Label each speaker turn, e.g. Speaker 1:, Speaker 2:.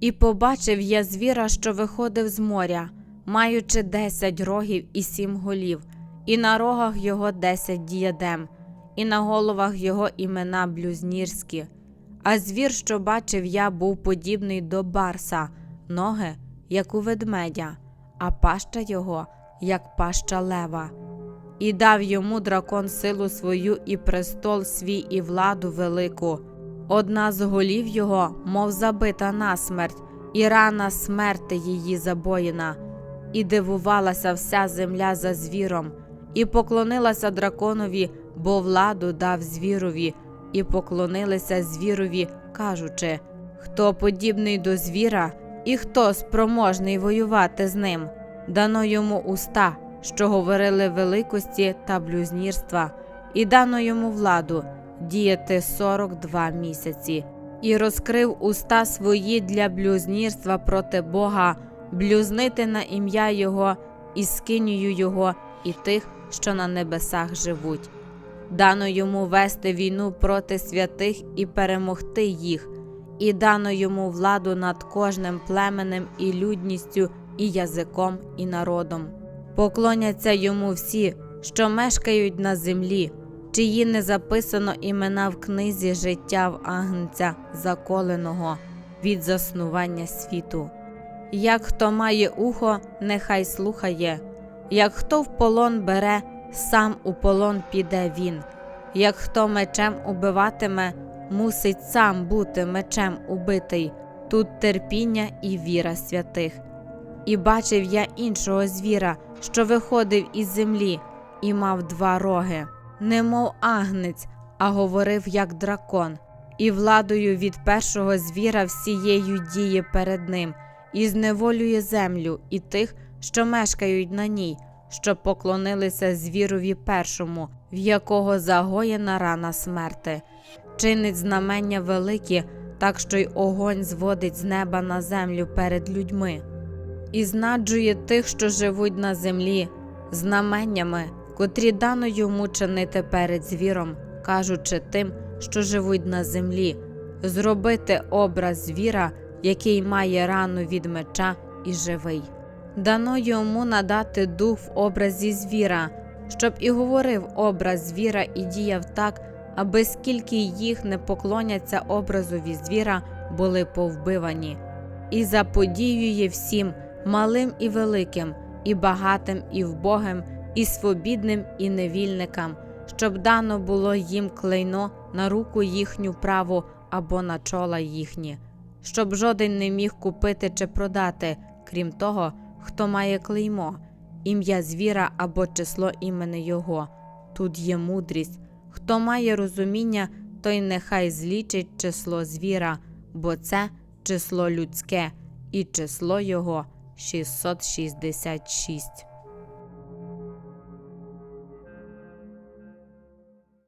Speaker 1: І побачив я звіра, що виходив з моря, маючи десять рогів і сім голів, і на рогах його десять діядем, і на головах його імена блюзнірські. А звір, що бачив я, був подібний до барса, ноги, як у ведмедя, а паща його, як паща лева. І дав йому дракон силу свою і престол свій, і владу велику. Одна з голів його, мов забита насмерть, і рана смерти її забоїна. І дивувалася вся земля за звіром, і поклонилася драконові, бо владу дав звірові, і поклонилися звірові, кажучи: Хто подібний до звіра, і хто спроможний воювати з ним? Дано йому уста, що говорили великості та блюзнірства, і дано йому владу діяти 42 місяці, і розкрив уста свої для блюзнірства проти Бога, блюзнити на ім'я Його і скинію Його, і тих, що на небесах живуть. Дано йому вести війну проти святих і перемогти їх, і дано йому владу над кожним племенем і людністю, і язиком, і народом. Поклоняться йому всі, що мешкають на землі, чиї не записано імена в книзі життя в Агнця заколеного від заснування світу. Як хто має ухо, нехай слухає, як хто в полон бере, сам у полон піде він. Як хто мечем убиватиме, мусить сам бути мечем убитий, тут терпіння і віра святих. І бачив я іншого звіра, що виходив із землі, і мав два роги, немов агнець, а говорив як дракон, і владою від першого звіра всією діє перед ним, і зневолює землю і тих, що мешкають на ній, що поклонилися звірові першому, в якого загоєна рана смерти, чинить знамення великі, так що й огонь зводить з неба на землю перед людьми. І знаджує тих, що живуть на землі, знаменнями, котрі дано йому чинити перед звіром, кажучи тим, що живуть на землі, зробити образ звіра, який має рану від меча і живий. Дано йому надати дух в образі звіра, щоб і говорив образ звіра і діяв так, аби скільки їх не поклоняться образові звіра, були повбивані, і заподіює всім малим і великим, і багатим, і вбогим, і свобідним, і невільникам, щоб дано було їм клейно на руку їхню праву або на чола їхні, щоб жоден не міг купити чи продати, крім того, хто має клеймо, ім'я звіра або число імени Його. Тут є мудрість. Хто має розуміння, той нехай злічить число звіра, бо це число людське, і число його 666.